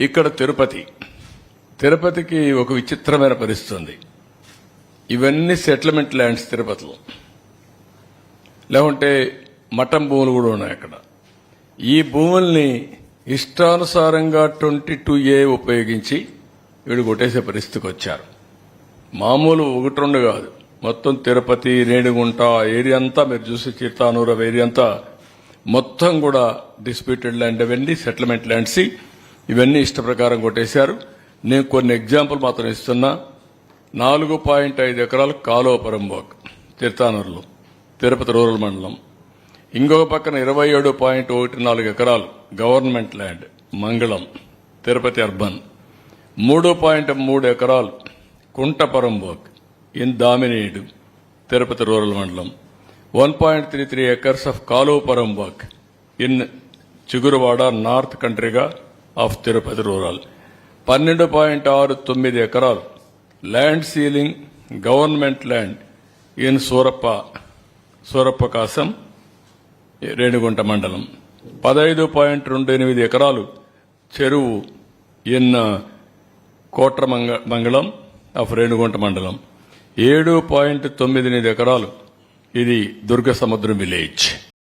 ఇక్కడ తిరుపతి. తిరుపతికి ఒక విచిత్రమైన పరిస్థితి ఉంది ఇవన్నీ సెటిల్మెంట్ ల్యాండ్స్ తిరుపతిలో. లేకుంటే మఠం భూములు కూడా ఉన్నాయి అక్కడ. ఈ భూముల్ని ఇష్టానుసారంగా ట్వంటీ టూ ఏ ఉపయోగించి వీడు కొట్టేసే పరిస్థితికి వచ్చారు. మామూలు ఒకటి రెండు కాదు. మొత్తం తిరుపతి రేణిగుంట ఏరియా అంతా మీరు చూసి చిత్తానూరు ఏరియా అంతా మొత్తం కూడా డిస్ప్యూటెడ్ ల్యాండ్. అవన్నీ సెటిల్మెంట్ ల్యాండ్స్. ఇవన్నీ ఇష్ట ప్రకారం కొట్టేశారు. నేను కొన్ని ఎగ్జాంపుల్ మాత్రం ఇస్తున్నా. నాలుగు పాయింట్ ఐదు ఎకరాలు కాలువ పరంబోక్ తిరుతానూరులో తిరుపతి రూరల్ మండలం. ఇంకొక పక్కన ఇరవై ఏడు పాయింట్ ఒకటి నాలుగు ఎకరాలు గవర్నమెంట్ ల్యాండ్ మంగళం తిరుపతి అర్బన్. మూడు పాయింట్ మూడు ఎకరాలు కుంటపరంబోక్ ఇన్ దామినేడు తిరుపతి రూరల్ మండలం. One point three three acres of కాలువపరంబోక్ in Chiguruvada north కంట్రీగా ఆఫ్ తిరుపతి రూరల్. పన్నెండు పాయింట్ ఆరు తొమ్మిది ఎకరాలు land ceiling government land in Surappa Surappa కాసం రేణిగుంట మండలం. పదహైదు పాయింట్ రెండు ఎనిమిది ఎకరాలు చెరువు ఇన్ కోట్ర మంగ మంగళం ఆఫ్ రేణుగుంట మండలం. ఏడు పాయింట్ తొమ్మిది ఎనిమిది ఎకరాలు ఇది దుర్గ సముద్రం విలేజ్.